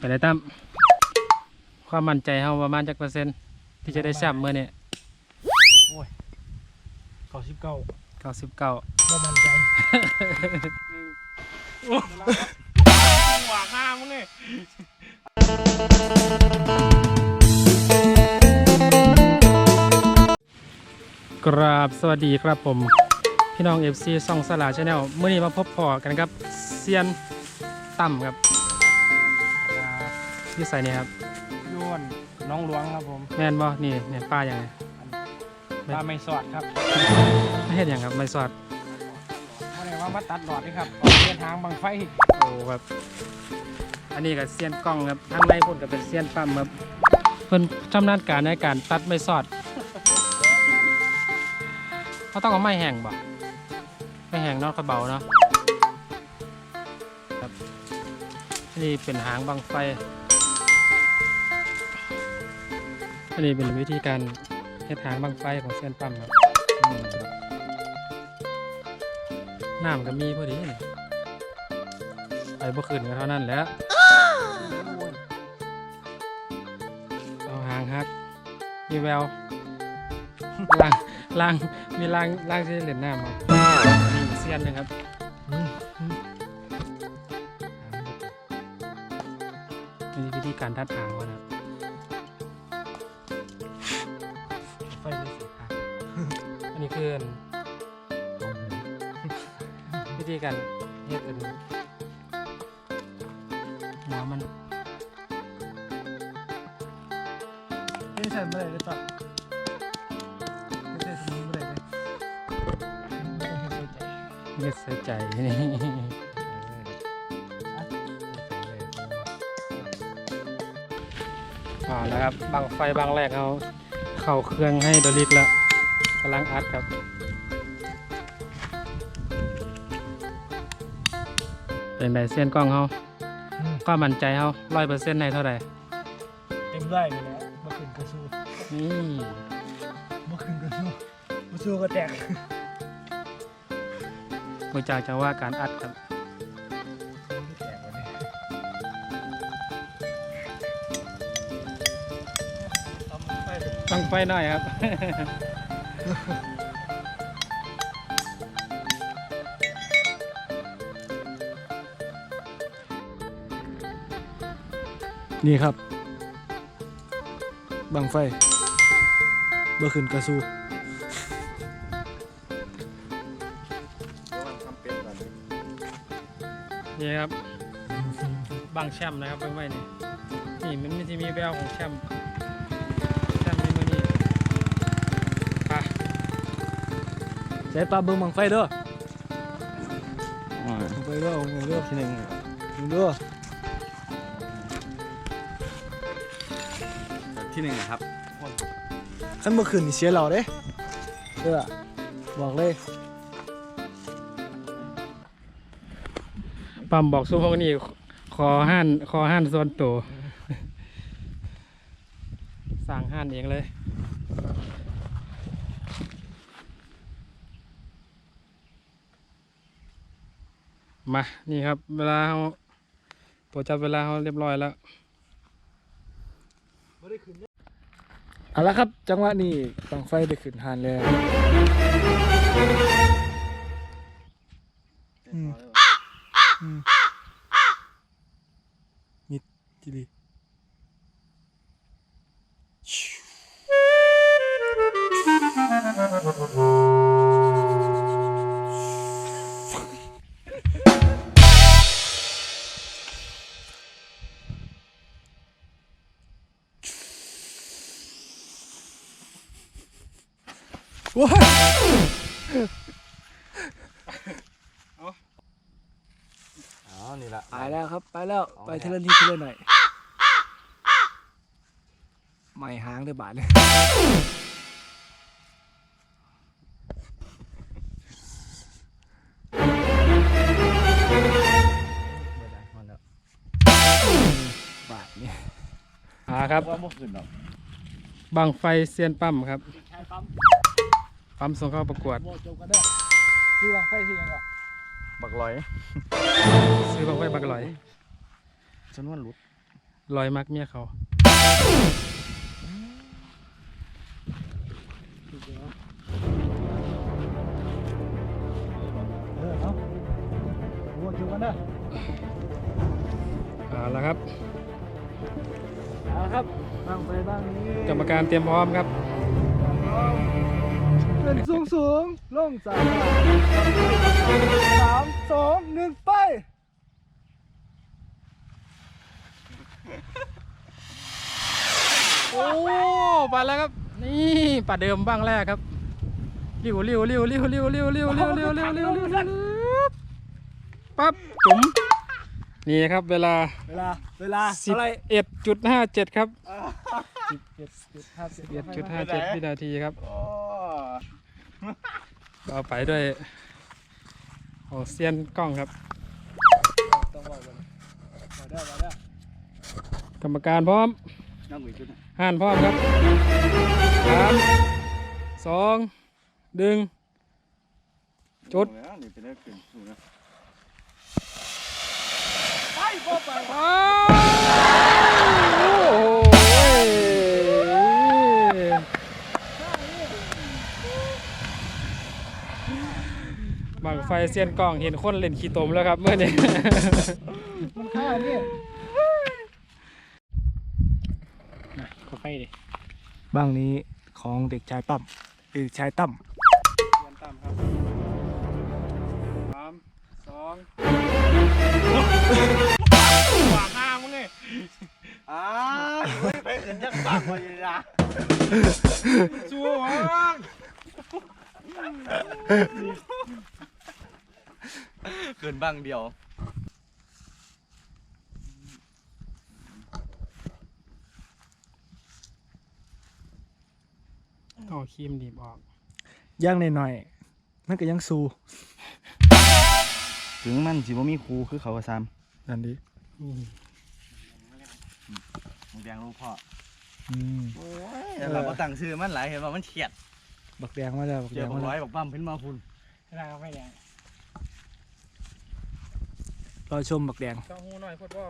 ไปเลยตั้มความมั่นใจเฮาประมาณจักเปอร์เซ็นต์ที่จะได้แชมป์เมื่อนี้เก้าสิบเก้าเก้าสิบเก้าบ่มั่นใจหวาข้ามึงเลยกราบสวัสดีครับผมพี่น้อง FC ซ่องสลาชาแนลเมื่อนี้มาพบพอกันครับเซียนตั้มครับ ที่ใส่นี่ครับย้วนน้องหลวงครับผมแม่นบ่นี่เนี่ยป้าอย่างไงปลาไม่สอดครับไม่เห็นอย่างครับไม่สอดไม่ได้ว่ามาตัดหลอดนี่ครับออกเดินทางบังไฟโอ้ครับอันนี้ก็เซียนกล้องครับทางในพุ่นก็เป็นเซียนปั๊มครับเพิ่นชำนาญการในการตัดไม่สอดเขาต้องเอาไม้แห้งบ่ไม่แห้งเนาะเขาเบาเนาะครับอันนี้เป็นหางบังไฟ อันนี้เป็นวิธีการเฮ็ดหางบังไฟของเซียนปั๊มครับอืมน้ำก็มีพอดีไปบ่ขึ้นก็เท่านั้นแหล้วเอาหางฮักมีแววล่างล่างมีล่างล่างที่เหรียญน้ำครับนี่เซียนหนึ่งครับนี่วิธีการทัดหางวะนะครับ อันนี้คือวิธีการเฮ็ดอันหัวมันไม่ใช่เมื่อไรเลยต่อไม่ใช่สมุนเมื่อไรเลยไม่ใช่ใจเฮ็ดใส่ใจนี่อ่าแล้วครับบังไฟบังแรกเขาเข้าเครื่องให้ดลิกแล้ว กำลังอัดครับเป็นไดเส้นกล้องเขาก็มั่นใจเขาร้อยเปอร์เซ็นต์ในเท่าไหร่เต็มได้เลยแหละเมื่อคืนกระซูนี่เมื่อคืนกระซูกระซูก็แตกบริจาคจะว่าการอัดครับแตกวันนี้ตั้งไฟหน่อยครับ นี่ครับ บังไฟเมื่อคืนกระซูนี่ครับบางแชมป์นะครับเบิ่งไว้นี่นี่มันไมีที่มีแววของแชมป์ ใช้ปลาเบิ้งบังไฟเด้อบังไฟเด้อบังไฟเด้อทีหนึ่งบังเด้อที่หนึ่งนะครับขั้นเมื่อคืนนี่เสียเราเด้เด้อบอกเลยปั๊มบอกสู้พวกนี้ขอห้านขอห้านส่วนตัวสั่งห้านเองเลย มานี่ครับ เวลาเขาตัวจับเวลาเขาเรียบร้อยแล้วเอาละครับ จังหวะนี้บังไฟได้ขึ้นหานแล้วอืมอืมมีจีดี ว้าอ๋อ นี่ละไปแล้วครับ ไปแล้ว ไปเทเลนที่เทเลนหน่อยไม่หางเลยบาทเลยบาทเนี่ยอ่าครับว่าบ่ขึ้นหรอกบังไฟเซียนปั๊มครับ ใช้ปั๊ม ปั๊มส่งเข้าประกวด โมจบกันได้ชื่อบังไฟที่ยังก่อนบักลอยซื้อบังไฟบักหลอยจนวนหลุดลอยมักเมียเขาเออเอาโอ้จุกันนะเอาละครับ เอาครับบ้างไปบ้างนี้กรรมการเตรียมพร้อมครับ เป็นสูงสูงลงสามสามสองหนึ่งไปโอ้ไปแล้วครับ นี่ป่าเดิมบ้างแรกครับเลี้ยวเลี้ยวเลี้ยวเลี้ยวเลี้ยวเลี้ยวเลี้ยวเลี้ยวเลี้ยวเลี้ยวเลี้ยวเลี้ยวเลี้ยวปั๊บจุ๋มนี่ครับเวลาเวลาเวลาสิบเอ็ดจุดห้าเจ็ดครับสิบเอ็ดจุดห้าเจ็ดวินาทีครับ เก็ไปด้วยโอเซียนกล้องครับกรรมการพร้อมห่านพร้อมครับสามสองดึง จุดไป ไฟเซียนกล้องเห็นคนเล่นขี้ตมแล้วครับเมื่อนี้มันฆ่านี่ขอไฟดิบ้างนี้ของเด็กชายปั๊มเด็กชายตั้มเซียนต่ำครับสามสองหวางห้ามึงไงอ้าวไปเห็นยังบังมาอยู่นะชัวร์ ขึ้นบังเดียวเอาครีมดีบออก ย่างหน่อยๆมันก็ยังสู้ถึงมันสิบ่มีครูคือเขาก็ซ้นั่นดินี่ำมึงแดงรู้พ่ออืมโอ้ยเราก็ตั้งชื่อมันหลายเห็นว่ามันเฉียดบักแดงมาแล้วบักเจีแดยวงบัมากร้อยแล้วบักปั๊มเพิ่นมาพุ่นได้เอาไฟแดง รอชมบักแดงต้องหูหน่อยพูดว่า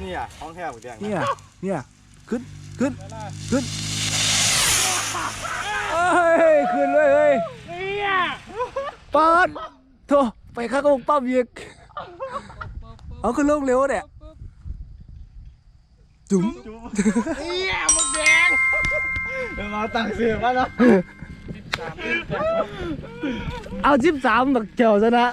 นี่อะของแท้บักแดงเนี่ยเนี่ยขึ้นขึ้นเวลาขึ้นเอ้ยขึ้นเลยเฮ้ยเนี่ยปาดโถไปข้างกงปั๊มอีกเอาขึ้นลงเร็วเนี่ยจุ๋มเนี่ยมึงแดงมาตั้งชื่อมันเนาะสาม เอาจิบสามบักเจ้าซะนะ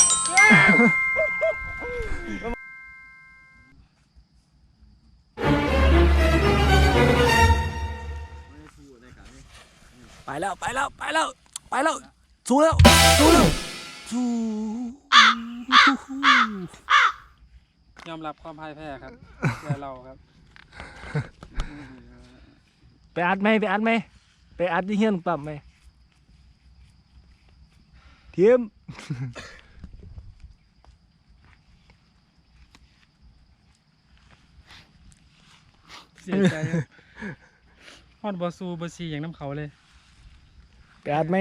ไปแล้วไปแล้วไปแล้วไปแล้วสู้แล้วสู้แล้วสู้ยอมรับความพ่ายแพ้ครับแต่เราครับ ไปอัดไหมไปอัดไหมไปอัดที่เฮียนปั๊มไหม ทีมเสียใจครับฮอดบอซูบอซีอย่างน้ำเขาเลยไปอัดไหม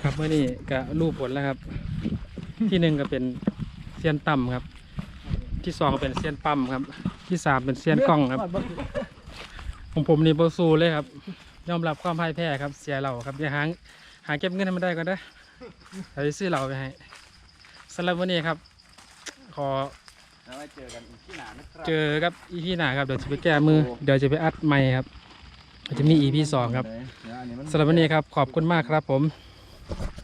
ครับเมื่อนี้ก็รูปผลแล้วครับ ที่หนึ่งก็เป็นเซียนต่ำครับ ที่สองก็เป็นเซียนปั๊มครับ ที่สามเป็นเซียนกล้องครับ ของผมนี่บอซูเลยครับ ยอมรับความพ่ายแพ้ครับเสียเราครับอย่าหาหาเก็บเงินให้มันได้ก็ได้อไปซื้อเราไปให้สำหรับวันนี้ครับ ขอแล้วมาเจอกันอีกที่หนานะครับเจอกับอีพีหน้าครับเดี๋ยวจะไปแก้มือเดี๋ยวจะไปอัดใหม่ครับเดี๋ยวจะมีอีพีสองครับเดี๋ยวอันนี้มัน สำหรับวันนี้ครับขอบคุณมากครับผมเ